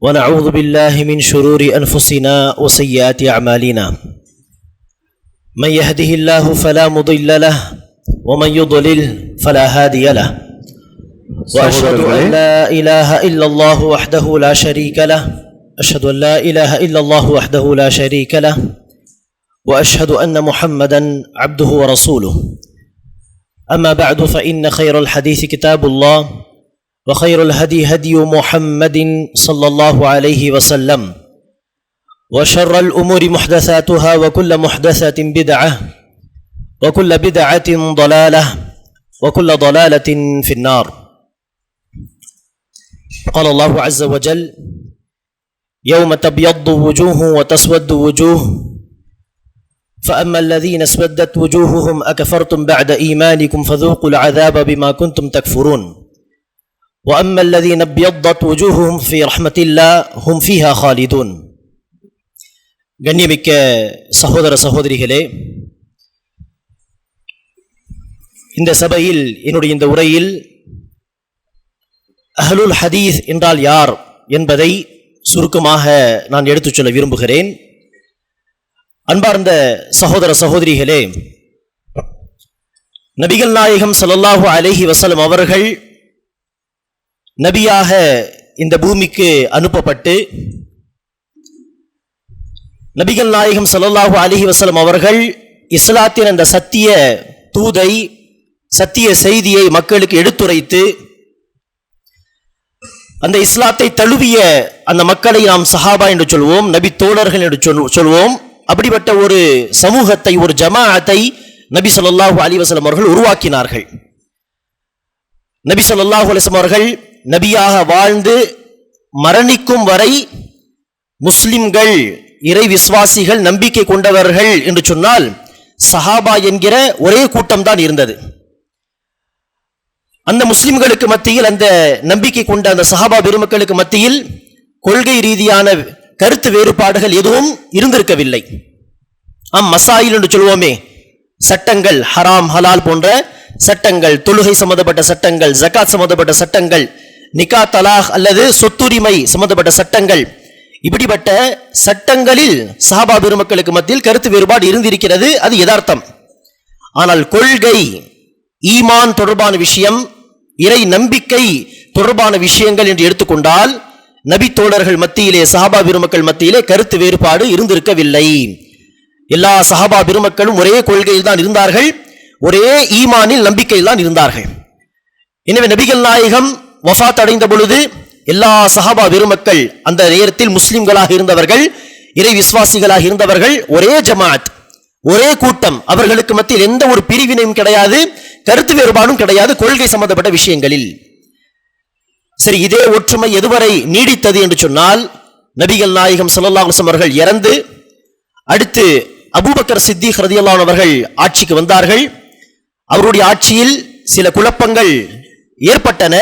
ونعوذ بالله من شرور أنفسنا وسيئات أعمالنا. من يهده الله فلا مضل له ومن يضلل فلا هادي له. وأشهد أن لا إله إلا الله وحده لا شريك له. أشهد أن لا إله إلا الله وحده لا شريك له. وأشهد أن محمدا عبده ورسوله. أما بعد فإن خير الحديث كتاب الله. وخير الهدي هدي محمد صلى الله عليه وسلم. وشر الأمور محدثاتها وكل محدثة بدعة وكل بدعة ضلالة وكل ضلالة في النار. قال الله عز وجل يوم تبيض وجوه وتسود وجوه فأما الذين اسودت وجوههم أكفرتم بعد إيمانكم فذوقوا العذاب بما كنتم تكفرون. وأما الذين ابيضت وجوههم في رحمة الله هم فيها خالدون கண்ணியமிக்க சகோதர சகோதரிகளே இந்த சபையில் என்னுடைய இந்த உரையில் அஹ்லுல் ஹதீஸ் என்றால் யார் என்பதை சுருக்கமாக நான் எடுத்துச் சொல்ல விரும்புகிறேன் அன்பார்ந்த சகோதர சகோதரிகளே நபிகள் நாயகம் ஸல்லல்லாஹு அலைஹி வஸல்லம் அவர்கள் நபியாக இந்த பூமிக்கு அனுப்பப்பட்டு நபிகள் நாயகம் சல்லாஹு அலிஹி வசலம் அவர்கள் இஸ்லாத்தின் அந்த சத்திய தூதை சத்திய செய்தியை மக்களுக்கு எடுத்துரைத்து அந்த இஸ்லாத்தை தழுவிய அந்த மக்களை நாம் சஹாபா என்று சொல்வோம் நபி தோழர்கள் என்று சொல் சொல்வோம். அப்படிப்பட்ட ஒரு சமூகத்தை ஒரு ஜமாஅத்தை நபி சொல்லாஹு அலி வசலம் அவர்கள் உருவாக்கினார்கள். நபி சொல்லாஹு அலைஹி அவர்கள் நபியாக வாழ்ந்து மரணிக்கும் வரை முஸ்லிம்கள் இறை விசுவாசிகள் நம்பிக்கை கொண்டவர்கள் என்று சொன்னால் சஹாபா என்கிற ஒரே கூட்டம் தான் இருந்தது. அந்த முஸ்லிம்களுக்கு மத்தியில் அந்த நம்பிக்கை கொண்ட அந்த சஹாபா பெருமக்களுக்கு மத்தியில் கொள்கை ரீதியான கருத்து வேறுபாடுகள் எதுவும் இருந்திருக்கவில்லை. ஆம் மசாயில் என்று சொல்வோமே சட்டங்கள் ஹராம் ஹலால் போன்ற சட்டங்கள் தொழுகை சம்பந்தப்பட்ட சட்டங்கள் ஜகாத் சம்பந்தப்பட்ட சட்டங்கள் நிகா தலாக் அல்லது சொத்துரிமை சம்பந்தப்பட்ட சட்டங்கள். இப்படிப்பட்ட சட்டங்களில் சஹாபா பெருமக்களுக்கு மத்தியில் கருத்து வேறுபாடு இருந்திருக்கிறது அது யதார்த்தம். ஆனால் கொள்கை ஈமான் தொடர்பான விஷயம் இறை நம்பிக்கை தொடர்பான விஷயங்கள் என்று எடுத்துக்கொண்டால் நபி தோழர்கள் மத்தியிலே சஹாபா பெருமக்கள் மத்தியிலே கருத்து வேறுபாடு இருந்திருக்கவில்லை. எல்லா சஹாபா பெருமக்களும் ஒரே கொள்கையில் தான் இருந்தார்கள் ஒரே ஈமானில் நம்பிக்கையில் தான் இருந்தார்கள். எனவே நபிகள் நாயகம் வஃத் அடைந்த பொழுது எல்லா சஹாபா பெருமக்கள் அந்த நேரத்தில் முஸ்லிம்களாக இருந்தவர்கள் இறை விசுவாசிகளாக இருந்தவர்கள் ஒரே ஜமாத் ஒரே கூட்டம் அவர்களுக்கு மத்தியில் எந்த ஒரு பிரிவினையும் கிடையாது கருத்து வேறுபாடும் கிடையாது கொள்கை சம்பந்தப்பட்ட விஷயங்களில். சரி இதே ஒற்றுமை எதுவரை நீடித்தது என்று சொன்னால் நபிகள் நாயகம் சல்லாஹம் அவர்கள் இறந்து அடுத்து அபூபக்கர் சித்திக் ரதியல்லாஹு அவர்கள் ஆட்சிக்கு வந்தார்கள். அவருடைய ஆட்சியில் சில குழப்பங்கள் ஏற்பட்டன.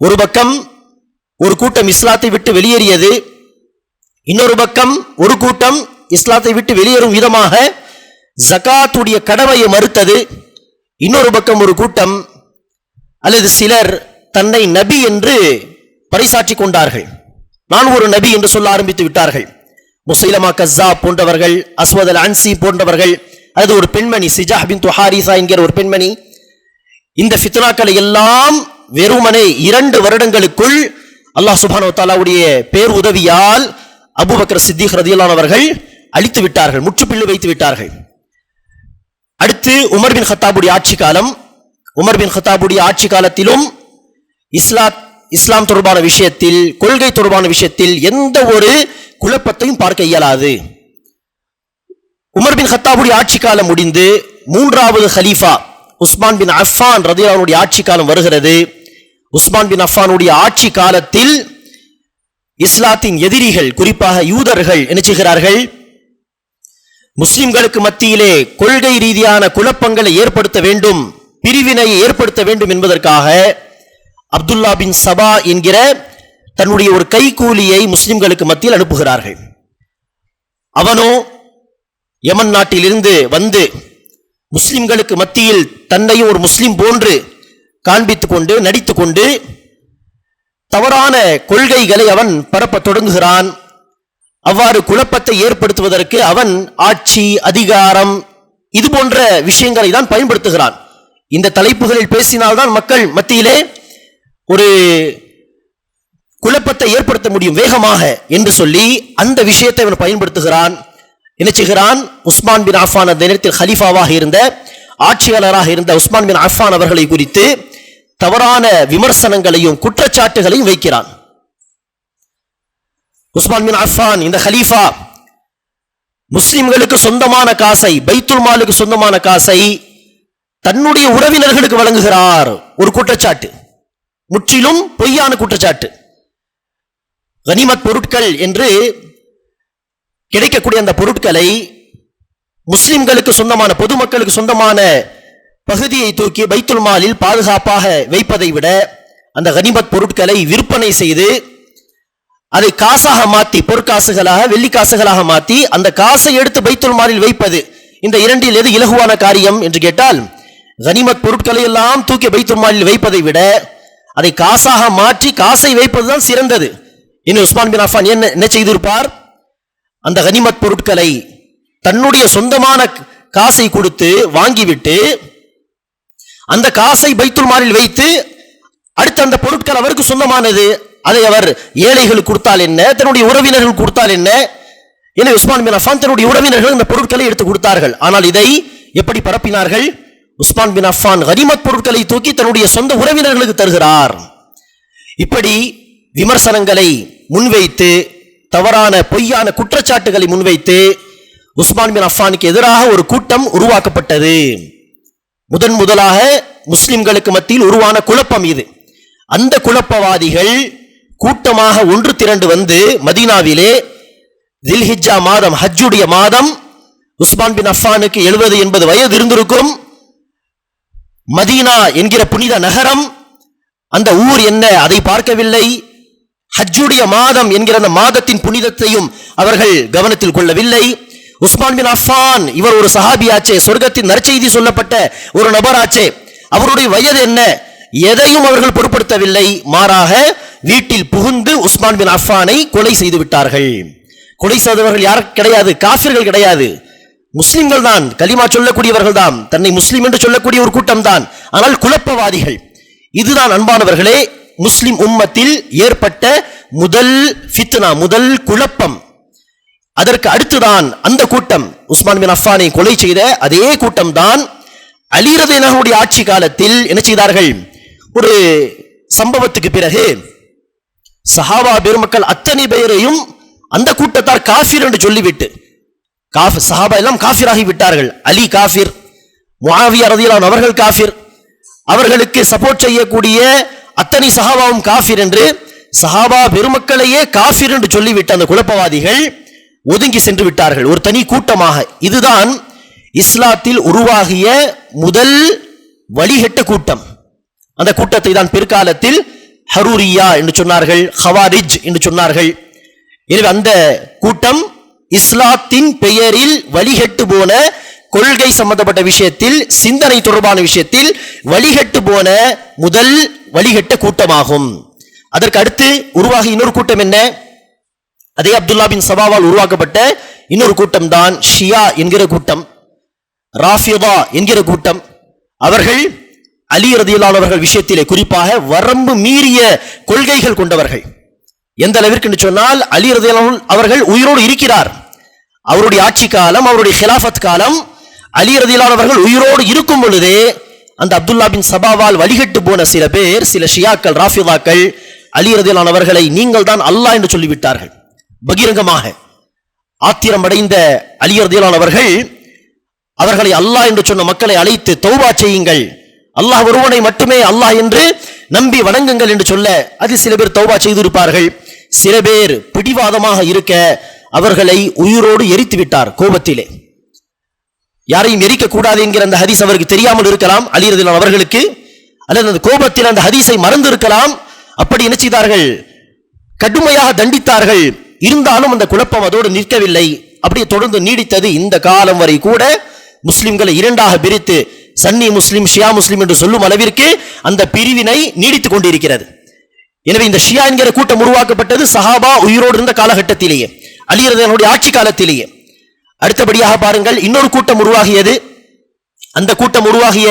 ஒரு பக்கம் ஒரு கூட்டம் இஸ்லாத்தை விட்டு வெளியேறியது இன்னொரு பக்கம் ஒரு கூட்டம் இஸ்லாத்தை விட்டு வெளியேறும் விதமாக ஜகாத்துடைய கடமையை மறுத்தது இன்னொரு பக்கம் ஒரு கூட்டம் அல்லது சிலர் தன்னை நபி என்று பறைசாற்றி கொண்டார்கள். நான் ஒரு நபி என்று சொல்ல ஆரம்பித்து விட்டார்கள். முசைலமா கஸ்ஸா போன்றவர்கள் அஸ்வத் அல் அன்சி போன்றவர்கள் அது ஒரு பெண்மணி சிஜா பின் துஹாரிசா என்கிற ஒரு பெண்மணி இந்த ஃபித்னாக்களை எல்லாம் வெறுமனே இரண்டு வருடங்களுக்குள் அல்லாஹ் சுபானோ தாலாவுடைய பேர் உதவியால் அபூபக்கர் சித்திக் ரதியல்லான் அழித்து விட்டார்கள் முற்றுப்பில்லு வைத்து விட்டார்கள். அடுத்து உமர் பின் ஹத்தாபுடைய ஆட்சி காலம். உமர் பின் ஹத்தாபுடைய ஆட்சி காலத்திலும் இஸ்லாத் இஸ்லாம் தொடர்பான விஷயத்தில் கொள்கை தொடர்பான விஷயத்தில் எந்த ஒரு குழப்பத்தையும் பார்க்க இயலாது. உமர் பின் ஹத்தாபுடைய ஆட்சி காலம் முடிந்து மூன்றாவது ஹலீஃபா உஸ்மான் பின் அஃபான் ரதியானுடைய ஆட்சி காலம் வருகிறது. உஸ்மான் பின் அஃபானுடைய ஆட்சி காலத்தில் இஸ்லாத்தின் எதிரிகள் குறிப்பாக யூதர்கள் என்ன செய்கிறார்கள்? முஸ்லிம்களுக்கு மத்தியிலே கொள்கை ரீதியான குழப்பங்களை ஏற்படுத்த வேண்டும் பிரிவினையை ஏற்படுத்த வேண்டும் என்பதற்காக அப்துல்லா பின் சபா என்கிற தன்னுடைய ஒரு கைக்கூலியை முஸ்லிம்களுக்கு மத்தியில் அனுப்புகிறார்கள். அவனோ யமன் நாட்டிலிருந்து வந்து முஸ்லிம்களுக்கு மத்தியில் தன்னையும் ஒரு முஸ்லிம் போன்று காண்பித்து கொண்டு நடித்து கொண்டு தவறான கொள்கைகளை அவன் பரப்பத் தொடங்குகிறான். அவ்வாறு குழப்பத்தை ஏற்படுத்துவதற்கு அவன் ஆட்சி அதிகாரம் இது போன்ற விஷயங்களை தான் பயன்படுத்துகிறான். இந்த தலைப்புகளில் பேசினால்தான் மக்கள் மத்தியிலே ஒரு குழப்பத்தை ஏற்படுத்த முடியும் வேகமாக என்று சொல்லி அந்த விஷயத்தை அவன் பயன்படுத்துகிறான். என்ன செய்கிறான்? உஸ்மான் பின் அஃபான் அந்த நேரத்தில் ஹலீஃபாவாக இருந்த ஆட்சியாளராக இருந்த உஸ்மான் பின் அஃபான் அவர்களை குறித்து தவறான விமர்சனங்களையும் குற்றச்சாட்டுகளையும் வைக்கிறான். உஸ்மான் பின் அஃபான் இந்த ஹலீஃபா முஸ்லிம்களுக்கு சொந்தமான காசை பைத்துல் மாலுக்கு சொந்தமான காசை தன்னுடைய உறவினர்களுக்கு வழங்குகிறார். ஒரு குற்றச்சாட்டு. முற்றிலும் பொய்யான குற்றச்சாட்டு. கனிமத் பொருட்கள் என்று கிடைக்கக்கூடிய அந்த பொருட்களை முஸ்லிம்களுக்கு சொந்தமான பொதுமக்களுக்கு சொந்தமான பகுதியை தூக்கி பைத்துல் மாலில் பாதுகாப்பாக வைப்பதை விட அந்த கனிமத் பொருட்களை விற்பனை செய்து அதை காசாக மாற்றி பொற்காசுகளாக வெள்ளி காசுகளாக அந்த காசை எடுத்து பைத்துல் மாலில் வைப்பது. இந்த இரண்டில் எது இலகுவான காரியம் என்று கேட்டால் கனிமத் பொருட்களை எல்லாம் தூக்கி பைத்துல் மாலில் வைப்பதை விட அதை காசாக மாற்றி காசை வைப்பதுதான் சிறந்தது. இன்னும் உஸ்மான் பின் அஃபான் என்ன என்ன செய்திருப்பார்? அந்த கனிமத் பொருட்களை தன்னுடைய சொந்தமான காசை கொடுத்து வாங்கிவிட்டு அந்த காசை பைத்துல் மாலில் வைத்து அடுத்து அந்த பொருட்கள் அவருக்கு சொந்தமானது. அதை அவர் ஏழைகளுக்கு கொடுத்தால் என்ன? தன்னுடைய உறவினர்கள் கொடுத்தால் என்ன? என உஸ்மான் பின் அஃபான் தன்னுடைய உறவினர்கள் இந்த பொருட்களை எடுத்து கொடுத்தார்கள். ஆனால் இதை எப்படி பரப்பினார்கள்? உஸ்மான் பின் அஃபான் கனிமத் பொருட்களை தூக்கி தன்னுடைய சொந்த உறவினர்களுக்கு தருகிறார். இப்படி விமர்சனங்களை முன்வைத்து தவறான பொய்யான குற்றச்சாட்டுகளை முன்வைத்து உஸ்மான் பின் அஃபானுக்கு எதிராக ஒரு கூட்டம் உருவாக்கப்பட்டது. முதன் முதலாக முஸ்லிம்களுக்கு மத்தியில் உருவான குழப்பம் இது. அந்த குழப்பவாதிகள் கூட்டமாக ஒன்று திரண்டு வந்து மதீனாவிலே தில்ஹிஜா மாதம் ஹஜ்ஜுடைய மாதம் உஸ்மான் பின் அஃபானுக்கு எழுபது எண்பது வயது இருந்திருக்கும். மதீனா என்கிற புனித நகரம் அந்த ஊர் என்ன அதை பார்க்கவில்லை. ஹஜ்ஜுடைய மாதம் என்கிற அந்த மாதத்தின் புனிதத்தையும் அவர்கள் கவனத்தில் கொள்ளவில்லை. உஸ்மான் பின் அஃபான் இவர் ஒரு சஹாபியாச்சே சொர்க்கத்தின் நற்செய்தி சொல்லப்பட்ட ஒரு நபராச்சே. அவருடைய வயது என்ன? எதையும் அவர்கள் பொருட்படுத்தவில்லை. மாறாக வீட்டில் புகுந்து உஸ்மான் பின் அஃபானை கொலை செய்து விட்டார்கள். கொலை செய்தவர்கள் யார்? கிடையாது. காஃபிர்கள் கிடையாது. முஸ்லிம்கள் தான். கலிமா சொல்லக்கூடியவர்கள் தான். தன்னை முஸ்லிம் என்று சொல்லக்கூடிய ஒரு கூட்டம் தான். ஆனால் குழப்பவாதிகள். இதுதான் அன்பானவர்களே முஸ்லிம் உம்மத்தில் ஏற்பட்ட முதல் ஃபித்னா முதல் குழப்பம். அதற்கு அடுத்துதான் அந்த கூட்டம். உஸ்மான் பின் அஃபானை கொலை செய்த அதே கூட்டம் தான் அலிரதேனனுடைய ஆட்சி காலத்தில் என்ன செய்தார்கள்? ஒரு சம்பவத்துக்கு பிறகு சஹாபா பெருமக்கள் அத்தனை பேரையும் அந்த கூட்டத்தார் காஃபிர் என்று சொல்லிவிட்டு காஃப் சஹாபா எல்லாம் காஃபிராகி விட்டார்கள். அலி காஃபிர் முஆவியா அவர்கள் காஃபிர். அவர்களுக்கு சப்போர்ட் செய்யக்கூடிய அத்தனை சஹாபாவும் காஃபிர் என்று சஹாபா பெருமக்களையே காஃபிர் என்று சொல்லிவிட்ட அந்த குழப்பவாதிகள் ஒதுங்கி சென்று விட்டார்கள். ஒரு தனி கூட்டமாக. இதுதான் இஸ்லாத்தில் உருவாகிய முதல் வழிகட்ட கூட்டம். அந்த கூட்டத்தை தான் பிற்காலத்தில் ஹரூரியா என்று சொன்னார்கள் ஹவாரிஜ் என்று சொன்னார்கள். எனவே அந்த கூட்டம் இஸ்லாத்தின் பெயரில் வழிகட்டு போன கொள்கை சம்பந்தப்பட்ட விஷயத்தில் சிந்தனை தொடர்பான விஷயத்தில் வழிகட்டு போன முதல் வழிகட்ட கூட்டமாகும். அதற்கு அடுத்து உருவாகி இன்னொரு கூட்டம் என்ன? அதே அப்துல்லா பின் சபாவால் உருவாக்கப்பட்ட இன்னொரு கூட்டம் தான் ஷியா என்கிற கூட்டம் ராஃபியதா என்கிற கூட்டம். அவர்கள் அலி ரதியுல்லானவர்கள் விஷயத்திலே குறிப்பாக வரம்பு மீறிய கொள்கைகள் கொண்டவர்கள். எந்த அளவிற்கு சொன்னால் அலி ரதியுல்லாஹு அவர்கள் உயிரோடு இருக்கிறார். அவருடைய ஆட்சி காலம் அவருடைய ஹிலாஃபத் காலம் அலி ரதியுல்லானவர்கள் உயிரோடு இருக்கும் பொழுதே அந்த அப்துல்லா பின் சபாவால் வழிகட்டு போன சில பேர் சில ஷியாக்கள் ராஃபிதாக்கள் அலி ரதியுல்லானவர்களை நீங்கள் தான் அல்லாஹ் என்று சொல்லிவிட்டார்கள். பகிரங்கமாக ஆத்திரமடைந்த அலி ரதியுல்லானவர்கள் அவர்களை அல்லாஹ் என்று சொன்ன மக்களை அழைத்து தௌபா செய்யுங்கள். அல்லாஹ் ஒருவனை மட்டுமே அல்லாஹ் என்று நம்பி வணங்குங்கள் என்று சொல்ல அதில் சில பேர் தௌபா செய்திருப்பார்கள். சில பேர் பிடிவாதமாக இருக்க அவர்களை உயிரோடு எரித்து விட்டார் கோபத்திலே. யாரையும் எரிக்க கூடாது என்கிற அந்த ஹதீஸ் அவருக்கு தெரியாமல் இருக்கலாம் அலிரதில் அவர்களுக்கு அல்லது அந்த கோபத்தில் அந்த ஹதீஸை மறந்து இருக்கலாம் அப்படி என்ன செய்தார்கள்? கடுமையாக தண்டித்தார்கள். இருந்தாலும் அந்த குழப்பம் அதோடு நிற்கவில்லை. அப்படியே தொடர்ந்து நீடித்தது இந்த காலம் வரை கூட. முஸ்லிம்களை இரண்டாக பிரித்து சன்னி முஸ்லிம் ஷியா முஸ்லிம் என்று சொல்லும் அளவிற்கு அந்த பிரிவினை நீடித்துக் கொண்டிருக்கிறது. எனவே இந்த ஷியா என்கிற கூட்டம் உருவாக்கப்பட்டது சஹாபா உயிரோடு இருந்த காலகட்டத்திலேயே அலிரதனுடைய ஆட்சி காலத்திலேயே. அடுத்தபடியாக பாருங்கள் இன்னொரு கூட்டம் உருவாகியது. அந்த கூட்டம் உருவாகிய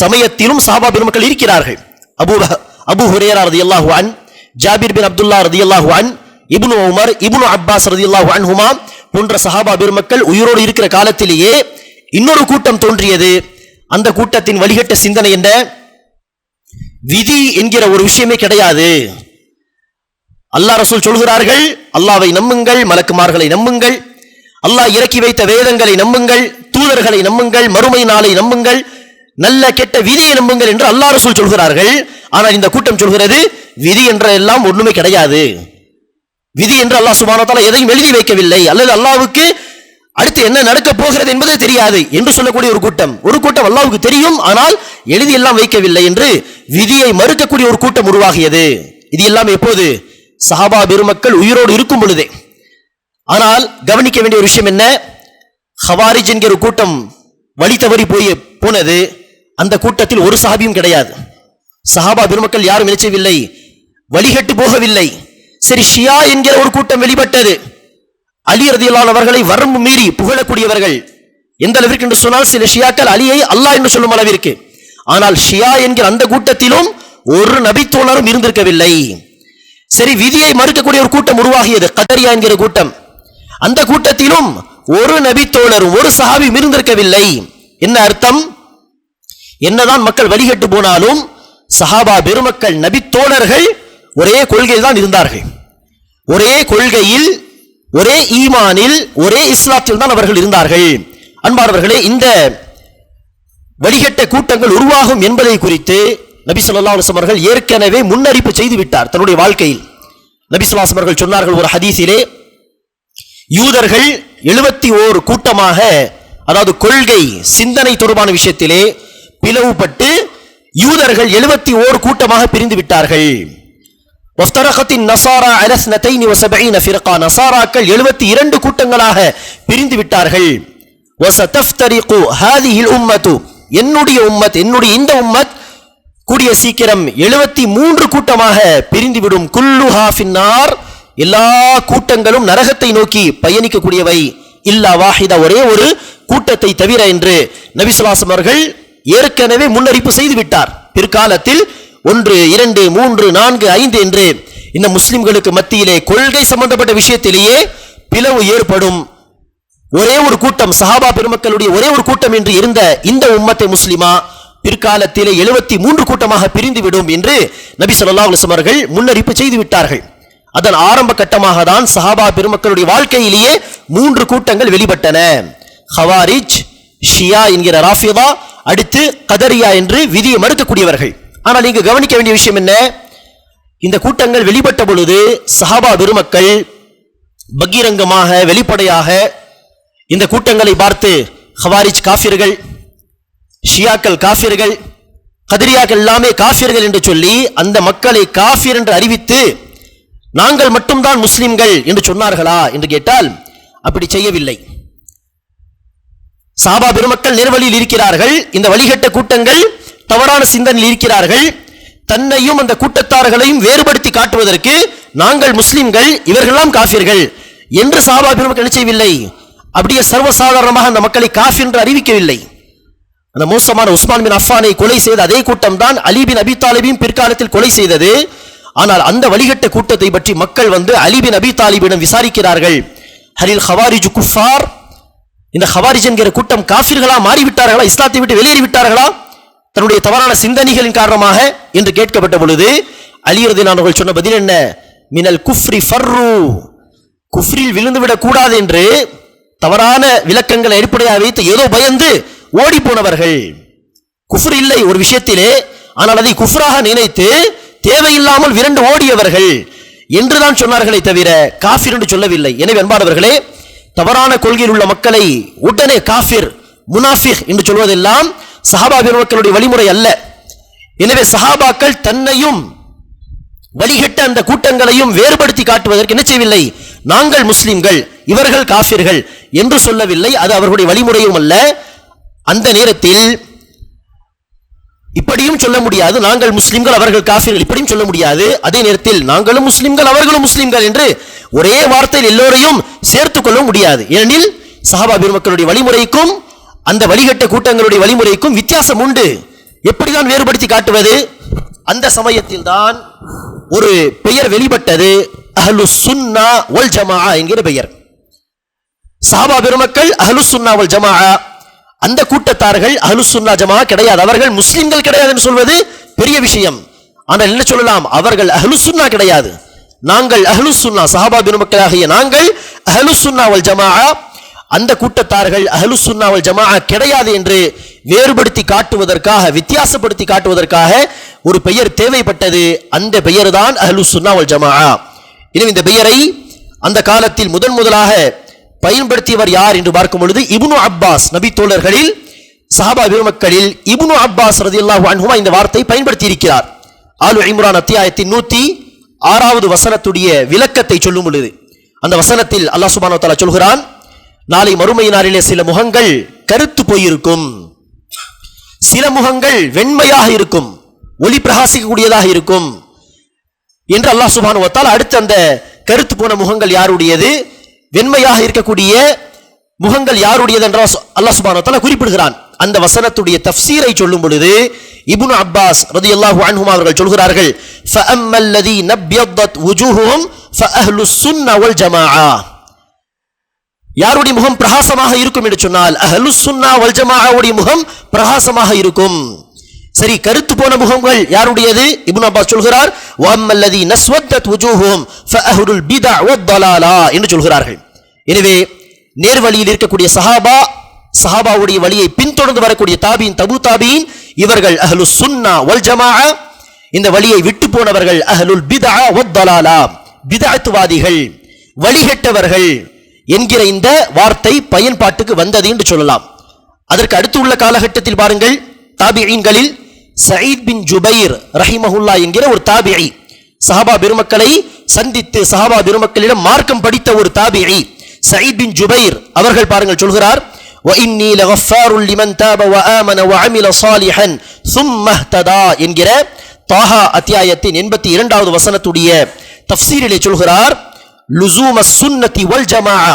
சமயத்திலும் சாபா பெருமக்கள் இருக்கிறார்கள். அபு அபு ஹுரேரா ரதி அல்லாஹுவான் ஜாபிர் பின் அப்துல்லா ரதி அல்லாஹுவான் இப்னு உமர் இப்னு அப்பாஸ் அல்லாஹான் ஹுமா போன்ற சஹாபா பெருமக்கள் உயிரோடு இருக்கிற காலத்திலேயே இன்னொரு கூட்டம் தோன்றியது. அந்த கூட்டத்தின் வழிகட்ட சிந்தனை என்ன? விதி என்கிற ஒரு விஷயமே கிடையாது. அல்லாஹ் ரசூல் சொல்கிறார்கள் அல்லாவை நம்புங்கள் மலக்குமார்களை நம்புங்கள் அல்லாஹ் இறக்கி வைத்த வேதங்களை நம்புங்கள் தூதர்களை நம்புங்கள் மறுமை நாளை நம்புங்கள் நல்ல கெட்ட விதியை நம்புங்கள் என்று அல்லாஹ் ரசூல் சொல்கிறார்கள். ஆனால் இந்த கூட்டம் சொல்கிறது விதி என்ற எல்லாம் ஒண்ணுமே கிடையாது. விதி என்று அல்லாஹ் சுபானத்தால எதையும் எழுதி வைக்கவில்லை. அல்லது அல்லாவுக்கு அடுத்து என்ன நடக்க போகிறது என்பதே தெரியாது என்று சொல்லக்கூடிய ஒரு கூட்டம். ஒரு கூட்டம் அல்லாவுக்கு தெரியும் ஆனால் எழுதி எல்லாம் வைக்கவில்லை என்று விதியை மறுக்கக்கூடிய ஒரு கூட்டம் உருவாகியது. இது எல்லாம் எப்போது? சஹாபா பெருமக்கள் உயிரோடு இருக்கும் பொழுதே. ஆனால் கவனிக்க வேண்டிய ஒரு விஷயம் என்ன? ஹவாரிஜ் என்கிற ஒரு கூட்டம் வழி தவறி போய் போனது அந்த கூட்டத்தில் ஒரு சஹாபியும் கிடையாது. சஹாபா பெருமக்கள் யாரும் நினைச்சவில்லை. வழிகட்டு போகவில்லை. சரி ஷியா என்கிற ஒரு கூட்டம் வெளிப்பட்டது. அலி ரதியல்லான் வரம்பு மீறி புகழக்கூடியவர்கள் எந்த அளவிற்கு என்று சொன்னால் சில ஷியாக்கள் அலியை அல்லாஹ் என்று சொல்லும் அளவிற்கு. ஆனால் ஷியா என்கிற அந்த கூட்டத்திலும் ஒரு நபித்தோழரும் இருந்திருக்கவில்லை. சரி விதியை மறுக்கக்கூடிய ஒரு கூட்டம் உருவாகியது கதரியா என்கிற கூட்டம். அந்த கூட்டத்திலும் ஒரு நபித்தோழரும் ஒரு சஹாபியும் இருந்திருக்கவில்லை. என்ன அர்த்தம்? என்னதான் மக்கள் வழிகட்டு போனாலும் சஹாபா பெருமக்கள் நபித்தோழர்கள் ஒரே கொள்கையில் தான் இருந்தார்கள். ஒரே கொள்கையில் ஒரே ஈமானில் ஒரே இஸ்லாத்தில் தான் அவர்கள் இருந்தார்கள். அன்பானவர்களே இந்த வழிகட்ட கூட்டங்கள் உருவாகும் என்பதை குறித்து நபி சொல்லா அவர்கள் ஏற்கனவே முன்னறிப்பு செய்து விட்டார் தன்னுடைய வாழ்க்கையில். நபி சொல்லாசம் அவர்கள் சொன்னார்கள் ஒரு ஹதீஸிலே யூதர்கள் எழுபத்தி ஓர் கூட்டமாக அதாவது கொள்கை சிந்தனை தொடர்பான விஷயத்திலே பிளவுபட்டு யூதர்கள் எழுபத்தி ஓர் கூட்டமாக பிரிந்து விட்டார்கள். நசாரா நசாராக்கள் எழுபத்தி இரண்டு கூட்டங்களாக பிரிந்து விட்டார்கள். என்னுடைய உம்மத் என்னுடைய இந்த உம்மத் கூடிய சீக்கிரம் எழுபத்தி மூன்று கூட்டமாக பிரிந்துவிடும் குல்லு ஹாஃபின்னார் எல்லா கூட்டங்களும் நரகத்தை நோக்கி பயணிக்கக்கூடியவை. இல்லா வாஹிதா ஒரே ஒரு கூட்டத்தை தவிர என்று நபிசுலாசம் அவர்கள் ஏற்கனவே முன்னறிப்பு செய்து விட்டார். பிற்காலத்தில் ஒன்று இரண்டு மூன்று நான்கு ஐந்து என்று இந்த முஸ்லிம்களுக்கு மத்தியிலே கொள்கை சம்பந்தப்பட்ட விஷயத்திலேயே பிளவு ஏற்படும். ஒரே ஒரு கூட்டம் சஹாபா பெருமக்களுடைய ஒரே ஒரு கூட்டம் என்று இருந்த இந்த உம்மத்தை முஸ்லிமா பிற்காலத்திலே எழுபத்தி மூன்று கூட்டமாக பிரிந்துவிடும் என்று நபி சொல்லா அவர்கள் முன்னறிப்பு செய்து விட்டார்கள். அதன் ஆரம்ப கட்டமாக தான் சஹாபா பெருமக்களுடைய வாழ்க்கையிலேயே மூன்று கூட்டங்கள் வெளிப்பட்டன. ஹவாரிஜ் ஷியா என்கிற ராஃபிதா அடுத்து கதரியா என்று விதியை மறுக்கக்கூடியவர்கள் ஆனால் இங்கு கவனிக்க வேண்டிய விஷயம் என்ன? இந்த கூட்டங்கள் வெளிப்பட்ட பொழுது சஹாபா பெருமக்கள் பகிரங்கமாக வெளிப்படையாக இந்த கூட்டங்களை பார்த்து ஹவாரிஜ் காஃபிர்கள் ஷியாக்கள் காஃபிர்கள் கதிரியாக்கள் எல்லாமே காஃபிர்கள் என்று சொல்லி அந்த மக்களை காஃபிர் என்று அறிவித்து நாங்கள் மட்டும்தான் முஸ்லிம்கள் என்று சொன்னார்களா என்று கேட்டால் அப்படி செய்யவில்லை. சாபா பெருமக்கள் நேர்வழியில் இருக்கிறார்கள். இந்த வழிகட்ட கூட்டங்கள் தவறான சிந்தனையில் இருக்கிறார்கள். தன்னையும் அந்த கூட்டத்தார்களையும் வேறுபடுத்தி காட்டுவதற்கு நாங்கள் முஸ்லிம்கள் இவர்களெல்லாம் காஃபியர்கள் என்று சாபா பெருமக்கள் என்ன செய்யவில்லை? அப்படியே சர்வசாதாரணமாக அந்த மக்களை காஃபி என்று அறிவிக்கவில்லை. அந்த மோசமான உஸ்மான் பின் அஃபானை கொலை செய்த அதே கூட்டம் தான் அலி பின் அபி தாலிபின் பிற்காலத்தில் கொலை செய்தது. ஆனால் அந்த வழிகட்ட கூட்டத்தை பற்றி மக்கள் வந்து அலிபின் அபி தாலிபிடம் விசாரிக்கிறார்கள். ஹரில் ஹவாரிஜு குஃபார். இந்த ஹவாரிஜ் என்கிற கூட்டம் காஃபிர்களா மாறிவிட்டார்களா? இஸ்லாத்தை விட்டு வெளியேறி விட்டார்களா தன்னுடைய தவறான சிந்தனைகளின் காரணமாக என்று கேட்கப்பட்ட பொழுது அலியரது அவர்கள் சொன்ன பதில் என்ன? மினல் குஃப்ரி ஃபர்ரு. குஃப்ரில் விழுந்துவிடக் கூடாது என்று தவறான விளக்கங்களை அடிப்படையாக வைத்து ஏதோ பயந்து ஓடி போனவர்கள் குஃப்ர் இல்லை ஒரு விஷயத்திலே ஆனால் அதை குஃப்ராக நினைத்து தேவையில்லாமல் விரண்டு ஓடியவர்கள். என்றுதான் சொன்னார்களே தவிர காஃபிர் என்று சொல்லவில்லை. எனவே அன்பானவர்களே தவறான கொள்கையில் உள்ள மக்களை உடனே காஃபிர் முனாஃபிக் என்று சொல்வதெல்லாம் சஹாபா பெருமக்களுடைய வழிமுறை அல்ல. எனவே சஹாபாக்கள் தன்னையும் வழிகட்ட அந்த கூட்டங்களையும் வேறுபடுத்தி காட்டுவதற்கு என்ன செய்யவில்லை? நாங்கள் முஸ்லிம்கள் இவர்கள் காஃபிர்கள் என்று சொல்லவில்லை. அது அவர்களுடைய வழிமுறையும் அல்ல. அந்த நேரத்தில் இப்படியும் சொல்ல முடியாது. நாங்கள் முஸ்லிம்கள் அவர்கள் காஃபிர்கள். இப்படியும் சொல்ல முடியாது. அதே நேரத்தில் நாங்களும் முஸ்லிம்கள் அவர்களும் முஸ்லிம்கள் என்று ஒரே வார்த்தையில் எல்லோரையும் சேர்த்து கொள்ள முடியாது. ஏனெனில் சஹாபா பெருமக்களுடைய வழிமுறைக்கும் அந்த வழிகட்ட கூட்டங்களுடைய வழிமுறைக்கும் வித்தியாசம் உண்டு. எப்படிதான் வேறுபடுத்தி காட்டுவது? அந்த சமயத்தில் தான் ஒரு பெயர் வெளிப்பட்டது. அஹலு சுன்னா வல் ஜமா என்கிற பெயர். சஹாபா பெருமக்கள் அஹலு சுன்னா வல் ஜமா அந்த கூட்டத்தார்கள் அலுசுல்லா ஜமா கிடையாது. அவர்கள் முஸ்லிம்கள் கிடையாது என்று சொல்வது பெரிய விஷயம். ஆனால் என்ன சொல்லலாம்? அவர்கள் அஹ்லுசுன்னா கிடையாது. நாங்கள் அஹ்லுசுன்னா சஹாபா பெருமக்களாகிய நாங்கள் அஹ்லுசுன்னாவல் சுன்னா ஜமா அந்த கூட்டத்தார்கள் அஹ்லுசுன்னாவல் சுன்னா ஜமா கிடையாது என்று வேறுபடுத்தி காட்டுவதற்காக வித்தியாசப்படுத்தி காட்டுவதற்காக ஒரு பெயர் தேவைப்பட்டது. அந்த பெயர் தான் அஹ்லுசுன்னாவல் சுன்னா ஜமா எனவே இந்த பெயரை அந்த காலத்தில் முதன் முதலாக பயன்படுத்தியவர் யார் என்று பார்க்கும் பொழுது இப்னு அப்பாஸ் நபி தோழர்களில் சஹாபா பெருமக்களில் இப்னு அப்பாஸ் ரதியல்லாஹு அன்ஹுமா இந்த வார்த்தை பயன்படுத்தி இருக்கிறார் ஆலு இம்ரான் அத்தியாயத்தின் நூத்தி ஆறாவது வசனத்துடைய விளக்கத்தை சொல்லும் பொழுது அந்த வசனத்தில் அல்லாஹ் சுப்ஹானஹு வ சொல்கிறான் நாளை மறுமையினாரிலே சில முகங்கள் கருத்து போயிருக்கும். சில முகங்கள் வெண்மையாக இருக்கும். ஒளி பிரகாசிக்கக்கூடியதாக இருக்கும். என்று அல்லாஹ் சுபானுவத்தால் அடுத்த அடுத்து அந்த கருத்து போன முகங்கள் யாருடையது? வெண்மையாக இருக்கக்கூடிய முகங்கள் யாருடையது என்றால் அல்லா சுபானத்தால குறிப்பிடுகிறான். அந்த வசனத்துடைய தப்சீரை சொல்லும் பொழுது இபுன் அப்பாஸ் ரதி அல்லாஹு அன்ஹும் அவர்கள் சொல்கிறார்கள் ஃபஅம்மல்லதி நப்யத்தத் உஜூஹும் ஃபஅஹ்லு சுன்ன வல் ஜமாஆ யாருடைய முகம் பிரகாசமாக இருக்கும் என்று சொன்னால் அஹ்லு சுன்னா வல் ஜமாஆவுடைய முகம் பிரகாசமாக இருக்கும். சரி கருத்து போன முகங்கள் யாருடையது? இப்னு அப்பாஸ் சொல்கிறார் வம்மல்லதி நஸ்வத்தத் வுஜூஹும் பிதா பிதஅ வத்தலாலா என்று சொல்கிறார்கள். எனவே நேர்வழியில் இருக்கக்கூடிய சஹாபா சஹாபாவுடைய வழியை பின்தொடர்ந்து வரக்கூடிய தாபீன் தபு தாபீன் இவர்கள் அஹ்லு சுன்னா வல் ஜமா இந்த வழியை விட்டு போனவர்கள் அஹ்லுல் பிதா வத்தலாலா பிதாத்துவாதிகள் வழிகட்டவர்கள் என்கிற இந்த வார்த்தை பயன்பாட்டுக்கு வந்தது என்று சொல்லலாம். அதற்கு அடுத்து உள்ள காலகட்டத்தில் பாருங்கள் தாபியின்களில் சயீத் பின் ஜுபைர் ரஹிமஹுல்லா என்கிற ஒரு தாபியி சஹாபா பெருமக்களை சந்தித்து சஹாபா பெருமக்களிடம் மார்க்கம் படித்த ஒரு தாபியி சயீத் பின் ஜுபைர் அவர்கள் பாருங்கள் சொல்கிறார் وَإِنِّي لَغَفَّارٌ لِمَنْ تَابَ وَآمَنَ وَعَمِلَ صَالِحًا ثُمَّ اهْتَدَى என்கிற தாஹா அத்தியாயத்தின் எண்பத்தி இரண்டாவது வசனத்துடைய தஃப்சீரிலே சொல்கிறார் லுசூம சுன்னதி வல் ஜமாஅ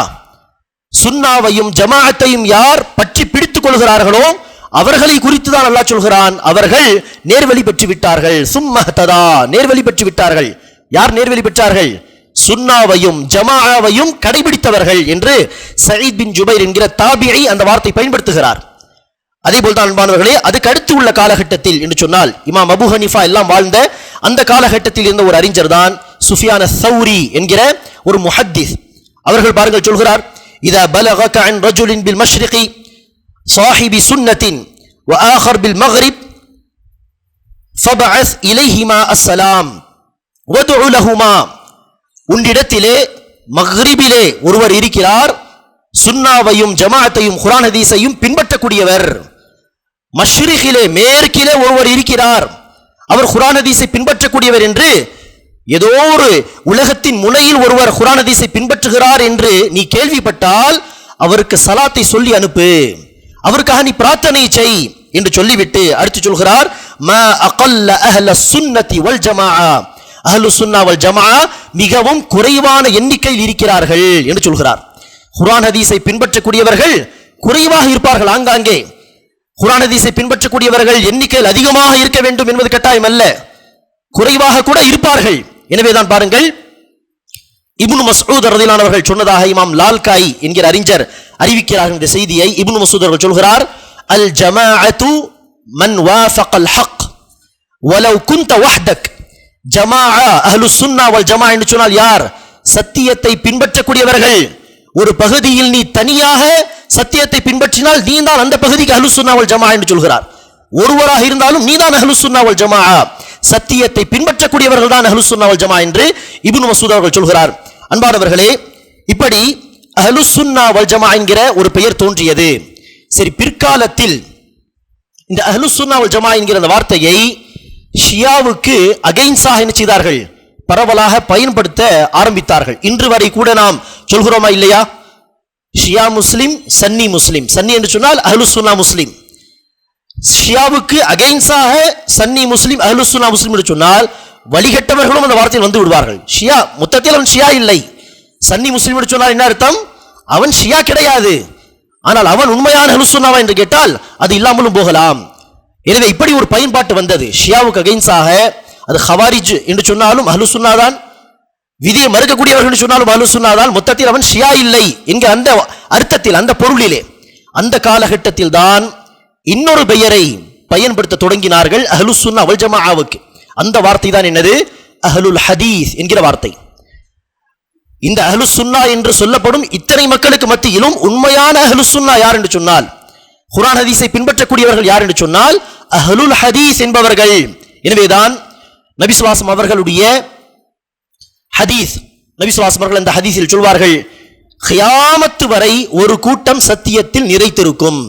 சுன்னாவையும் ஜமாஅத்தையும் யார் பற்றி பிடித்துக் கொள்கிறார்களோ அவர்களை குறித்து தான் சொல்கிறான். அவர்கள் நேர்வழி பெற்று விட்டார்கள் சும்மஹததா நேர்வழி பெற்று விட்டார்கள் யார் நேர்வழி பெற்றார்கள்? சுன்னாவையும் ஜமாவையும் கடைபிடித்தவர்கள் என்று சயீத் பின் ஜுபைர் என்கிற தாபியை அந்த வார்த்தை பயன்படுத்துகிறார். அதே போல் தான் அன்பானவர்களே அதுக்கு அடுத்து உள்ள காலகட்டத்தில் என்று சொன்னால் இமாம் அபு ஹனிஃபா எல்லாம் வாழ்ந்த அந்த காலகட்டத்தில் இருந்த ஒரு அறிஞர் தான் சுஃபியான சௌரி என்கிற ஒரு முஹத்திஸ். அவர்கள் பாருங்கள் சொல்கிறார் இதா பலகக அன் ரஜுலின் பில் மஷ்ரிகி சாஹிபி சுன்னத்தின் وآخر بالمغرب فبعث إليهما السلام وادع لهما உன்னிடத்திலே மக்ரிபிலே ஒருவர் இருக்கிறார் சுன்னாவையும் ஜமாஅத்தையும் குர்ஆன் ஹதீஸையும் பின்பற்றக்கூடியவர் மஷ்ரிகிலே மேற்கிலே ஒருவர் இருக்கிறார் அவர் குர்ஆன் ஹதீஸை பின்பற்றக்கூடியவர் என்று ஏதோ ஒரு உலகத்தின் முனையில் ஒருவர் குர்ஆன் ஹதீஸை பின்பற்றுகிறார் என்று நீ கேள்விப்பட்டால் அவருக்கு சலாத்தை சொல்லி அனுப்பு அவருக்காக நீ பிரார்த்தனை செய் என்று சொல்லிவிட்டு அடுத்து சொல்கிறார் ம அகல்ல அஹ்ல சுன்னதி வல் ஜமா அஹ்லு சுன்னா வல் ஜமா மிகவும் குறைவான எண்ணிக்கையில் இருக்கிறார்கள் என்று சொல்கிறார். குரான் ஹதீஸை பின்பற்றக்கூடியவர்கள் குறைவாக இருப்பார்கள் ஆங்காங்கே. குரான் ஹதீஸை பின்பற்றக்கூடியவர்கள் எண்ணிக்கையில் அதிகமாக இருக்க வேண்டும் என்பது கட்டாயம் அல்ல. குறைவாக கூட இருப்பார்கள். எனவேதான் பாருங்கள் இப்னு மசூத் ரதிலான் அவர்கள் சொன்னதாக இமாம் லால்காய் என்கிற அறிஞர் அறிவிக்கிறார்கள் இந்த செய்தியை இப்னு மசூத் அவர்கள் சொல்கிறார் அல் ஜமாஅத்து மன் வாஃபகல் ஹக் வலவ் குந்த வஹ்தக். ஜமாஅ அஹ்லு சுன்னா வல் ஜமாஅ என்று சொன்னால் யார்? சத்தியத்தை பின்பற்றக்கூடியவர்கள். ஒரு பகுதியில் நீ தனியாக சத்தியத்தை பின்பற்றினால் நீ தான் அந்த பகுதிக்கு அஹ்லு சுன்னா வல் ஜமாஅ என்று சொல்கிறார். ஒருவராக இருந்தாலும் நீதான் அஹ்லு சுன்னா வல் ஜமாஅ. சத்தியத்தை பின்பற்றக்கூடியவர்கள் தான் அஹ்லுசுன்னா வல் ஜமா என்று இபுன் மசூத் அவர்கள் சொல்கிறார். அன்பானவர்களே இப்படி அஹலுசுன்னா வல்ஜமா என்கிற ஒரு பெயர் தோன்றியது. சரி பிற்காலத்தில் இந்த அஹலுசுன்னா வல்ஜமா என்கிற அந்த வார்த்தையை ஷியாவுக்கு அகைன்ஸாக என்ன செய்தார்கள்? பரவலாக பயன்படுத்த ஆரம்பித்தார்கள். இன்று வரை கூட நாம் சொல்கிறோமா இல்லையா? ஷியா முஸ்லிம் சன்னி முஸ்லிம். சன்னி என்று சொன்னால் அஹலுசுன்னா முஸ்லிம். ஷியாவுக்கு அகைன்ஸாக சன்னி முஸ்லிம் அஹலுசுன்னா முஸ்லிம் என்று சொன்னால் வழிகட்டவர்களும் அந்த வார்த்தையில் வந்து விடுவார்கள். ஷியா மொத்தத்தில் அவன் ஷியா இல்லை. சன்னி முஸ்லீம் சொன்னால் என்ன அர்த்தம்? அவன் ஷியா கிடையாது. ஆனால் அவன் உண்மையான அஹ்லுசுன்னாவா என்று கேட்டால் அது இல்லாமலும் போகலாம். எனவே இப்படி ஒரு பயன்பாட்டு வந்தது. ஷியாவுக்கு அகைன்ஸாக அது ஹவாரிஜ் என்று சொன்னாலும் அஹ்லுசுன்னா தான். விதியை மறுக்கக்கூடியவர்கள் என்று சொன்னாலும் அலு தான். மொத்தத்தில் அவன் ஷியா இல்லை என்கிற அந்த அர்த்தத்தில் அந்த பொருளிலே அந்த காலகட்டத்தில் தான் இன்னொரு பெயரை பயன்படுத்த தொடங்கினார்கள் அஹ்லுசுன்னா அவல் ஜமாவுக்கு அந்த வார்த்தை தான் என்னது? அஹலுல் ஹதீஸ் என்கிற வார்த்தை. இந்த அஹ்லுஸ் சுன்னா என்று சொல்லப்படும் இத்தனை மக்களுக்கு மத்தியிலும் உண்மையான அஹ்லுஸ் சுன்னா யார் என்று சொன்னால் குரான் ஹதீஸை பின்பற்றக்கூடியவர்கள் யார் என்று சொன்னால் அஹலுல் ஹதீஸ் என்பவர்கள். எனவேதான் நபிசுவாசம் அவர்களுடைய ஹதீஸ் நபிசுவாசம் அவர்கள் அந்த ஹதீஸில் சொல்வார்கள் ஹியாமத்து வரை ஒரு கூட்டம் சத்தியத்தில் நிறைத்திருக்கும்.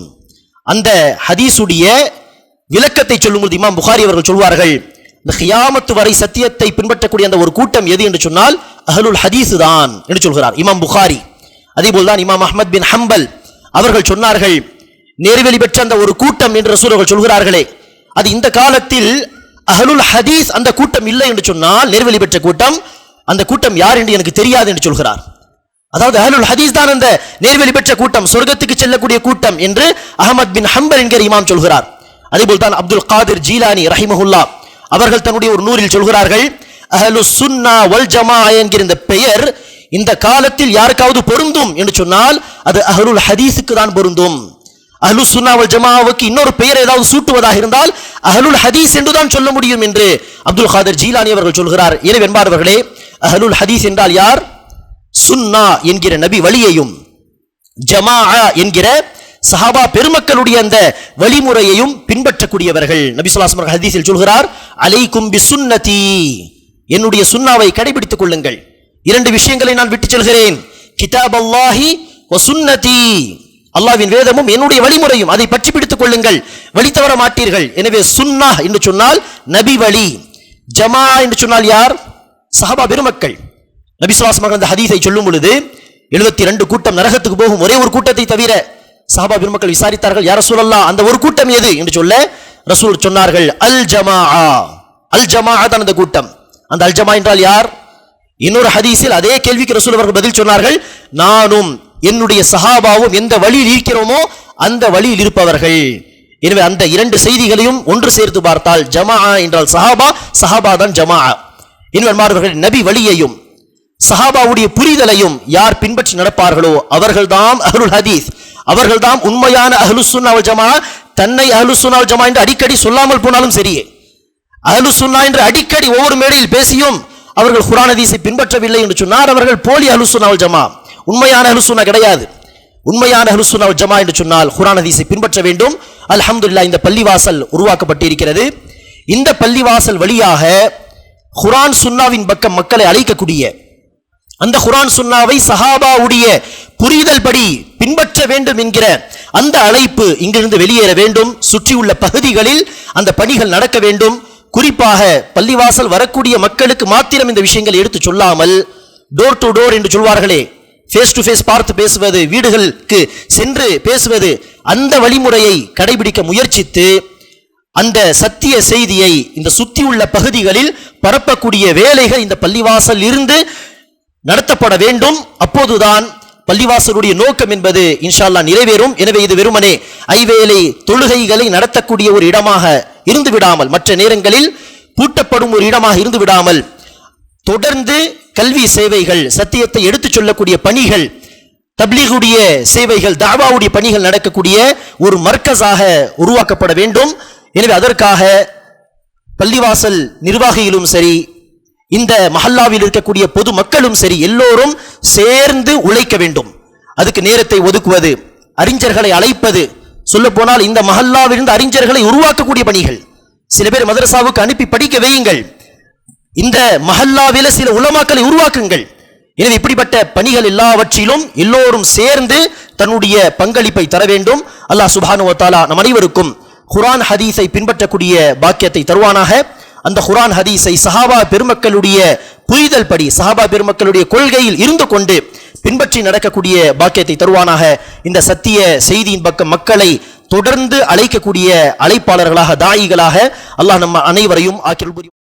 அந்த ஹதீஸுடைய விளக்கத்தை சொல்லும்போது இமாம் புகாரி அவர்கள் சொல்வார்கள் இந்த கியாமத்து வரை சத்தியத்தை பின்பற்றக்கூடிய அந்த ஒரு கூட்டம் எது என்று சொன்னால் அஹலுல் ஹதீஸ் தான் என்று சொல்கிறார். இமாம் புகாரி அதே போல்தான் இமாம் அஹமத் பின் ஹம்பல் அவர்கள் சொன்னார்கள் நேர்வெளி பெற்ற அந்த ஒரு கூட்டம் என்று ரசூலர்கள் சொல்கிறார்களே அது இந்த காலத்தில் அஹலுல் ஹதீஸ் அந்த கூட்டம் இல்லை என்று சொன்னால் நேர்வெளி பெற்ற கூட்டம் அந்த கூட்டம் யார் என்று எனக்கு தெரியாது என்று சொல்கிறார். அதாவது அஹலுல் ஹதீஸ் தான் அந்த நேர்வெளி பெற்ற கூட்டம் சொர்க்கத்துக்கு செல்லக்கூடிய கூட்டம் என்று அகமத் பின் ஹம்பல் என்கிற இமாம் சொல்கிறார். அதேபோல் தான் அப்துல் காதிர் ஜீலானி ரஹிமஹுல்லா அவர்கள் தன்னுடைய ஒரு நூலில் சொல்கிறார்கள் அஹலு சுன்னா வல் ஜமா என்கிற இந்த பெயர் இந்த காலத்தில் யாருக்காவது பொருந்தும் என்று சொன்னால் அது அஹருல் ஹதீஸுக்கு தான் பொருந்தும். அஹலு சுன்னா வல் ஜமாவுக்கு இன்னொரு பெயர் ஏதாவது சூட்டுவதாக இருந்தால் அஹலுல் ஹதீஸ் என்று தான் சொல்ல முடியும் என்று அப்துல் காதர் ஜீலானி அவர்கள் சொல்கிறார். எனவே என்பார்களே அஹலுல் ஹதீஸ் என்றால் யார்? சுன்னா என்கிற நபி வழியையும் ஜமா என்கிற சஹாபா பெருமக்களுடைய அந்த வழிமுறையையும் பின்பற்றக்கூடியவர்கள். நபி சொல்லாஸ்மர் ஹதீஸில் சொல்கிறார் அலைக்கும் பி சுன்னதி என்னுடைய சுன்னாவை கடைபிடித்துக் கொள்ளுங்கள். இரண்டு விஷயங்களை நான் விட்டு செல்கிறேன். கிதாப் அல்லாஹி சுன்னதி. அல்லாவின் வேதமும் என்னுடைய வழிமுறையும் அதை பற்றி பிடித்துக் கொள்ளுங்கள். வழி தவற மாட்டீர்கள். எனவே சுன்னா என்று சொன்னால் நபி வழி. ஜமா என்று சொன்னால் யார்? சஹாபா பெருமக்கள். நபி சுல்லாஸ் மகன் அந்த ஹதீஸை சொல்லும் பொழுது எழுபத்தி ரெண்டு கூட்டம் நரகத்துக்கு போகும் ஒரே ஒரு கூட்டத்தை தவிர சஹாபா பெருமக்கள் விசாரித்தார்கள் யார சூழல்லா அந்த ஒரு கூட்டம் எது? என்று சொல்ல ரசூல் சொன்னார்கள் அல் ஜமா அல் ஜமா தான் அந்த கூட்டம். அந்த அல் ஜமா என்றால் யார்? இன்னொரு ஹதீஸில் அதே கேள்விக்கு ரசூல் அவர்கள் பதில் சொன்னார்கள் நானும் என்னுடைய சஹாபாவும் எந்த வழியில் இருக்கிறோமோ அந்த வழியில் இருப்பவர்கள். எனவே அந்த இரண்டு செய்திகளையும் ஒன்று சேர்த்து பார்த்தால் ஜமா என்றால் சஹாபா சஹாபா தான் ஜமா இன்னொரு நபி வழியையும் சஹாபாவுடைய புரிதலையும் யார் பின்பற்றி நடப்பார்களோ அவர்கள்தான் அருள் ஹதீஸ். அவர்கள்தான் உண்மையான அஹ்லுசுன்னா வல் ஜமா தன்னை அஹ்லுசுன்னா வல் ஜமா என்று அடிக்கடி சொல்லாமல் போனாலும் சரியே அஹ்லுசுன்னா என்று அடிக்கடி ஒவ்வொரு மேடையில் பேசியும் அவர்கள் குர்ஆன் ஹதீஸை பின்பற்றவில்லை என்று சொன்னார். அவர்கள் போலி அஹ்லுசுன்னா வல் ஜமா உண்மையான அஹ்லுசுன்னா கிடையாது. உண்மையான அஹ்லுசுன்னா ஜமா என்று சொன்னால் குர்ஆன் ஹதீஸை பின்பற்ற வேண்டும். அல்ஹம்துல்லா இந்த பள்ளிவாசல் உருவாக்கப்பட்டிருக்கிறது. இந்த பள்ளிவாசல் வழியாக குரான் சுன்னாவின் பக்கம் மக்களை அழைக்கக்கூடிய அந்த குரான் சுன்னாவை சஹாபாவுடைய புரிதல் படி பின்பற்ற வேண்டும் என்கிற அந்த அழைப்பு இங்கிருந்து வெளியேற வேண்டும். சுற்றியுள்ள பகுதிகளில் அந்த பணிகள் நடக்க வேண்டும். குறிப்பாக பள்ளிவாசல் வரக்கூடிய மக்களுக்கு மாத்திரம் இந்த விஷயங்கள் எடுத்து சொல்லாமல் டோர் டு டோர் என்று சொல்வார்களே ஃபேஸ் டு ஃபேஸ் பார்த்து பேசுவது வீடுகளுக்கு சென்று பேசுவது அந்த வழிமுறையை கடைபிடிக்க முயற்சித்து அந்த சத்திய செய்தியை இந்த சுற்றியுள்ள பகுதிகளில் பரப்பக்கூடிய வேலைகள் இந்த பள்ளிவாசல் இருந்து நடத்தப்பட வேண்டும். அப்போதுதான் பள்ளிவாசலுடைய நோக்கம் என்பது இன்ஷால்லா நிறைவேறும். எனவே இது வெறுமனே ஐவேளை தொழுகைகளை நடத்தக்கூடிய ஒரு இடமாக இருந்து விடாமல் மற்ற நேரங்களில் பூட்டப்படும் ஒரு இடமாக இருந்து விடாமல் தொடர்ந்து கல்வி சேவைகள் சத்தியத்தை எடுத்துச் சொல்லக்கூடிய பணிகள் தப்லீகுடைய சேவைகள் தாவாவுடைய பணிகள் நடக்கக்கூடிய ஒரு மர்க்கஸாக உருவாக்கப்பட வேண்டும். எனவே அதற்காக பள்ளிவாசல் நிர்வாகிகளும் சரி இந்த மஹல்லாவில் இருக்கக்கூடிய பொது மக்களும் சரி எல்லோரும் சேர்ந்து உழைக்க வேண்டும். அதுக்கு நேரத்தை ஒதுக்குவது அறிஞர்களை அழைப்பது. சொல்ல போனால் இந்த மஹல்லாவிலிருந்து அறிஞர்களை உருவாக்கக்கூடிய பணிகள். சில பேர் மதரசாவுக்கு அனுப்பி படிக்க வையுங்கள். இந்த மஹல்லாவில சில உலமாக்களை உருவாக்குங்கள். எனவே இப்படிப்பட்ட பணிகள் எல்லாவற்றிலும் எல்லோரும் சேர்ந்து தன்னுடைய பங்களிப்பை தர வேண்டும். அல்லாஹ் சுபானுவத்தாலா நம் அனைவருக்கும் குரான் ஹதீஸை பின்பற்றக்கூடிய பாக்கியத்தை தருவானாக. அந்த குரான் ஹதீஸை சஹாபா பெருமக்களுடைய புரிதல் படி சஹாபா பெருமக்களுடைய கொள்கையில் இருந்து கொண்டு பின்பற்றி நடக்கக்கூடிய பாக்கியத்தை தருவானாக. இந்த சத்திய செய்தியின் பக்கம் மக்களை தொடர்ந்து அழைக்கக்கூடிய அழைப்பாளர்களாக தாயிகளாக அல்லாஹ் நம்ம அனைவரையும் ஆக்கிரல் புரியும்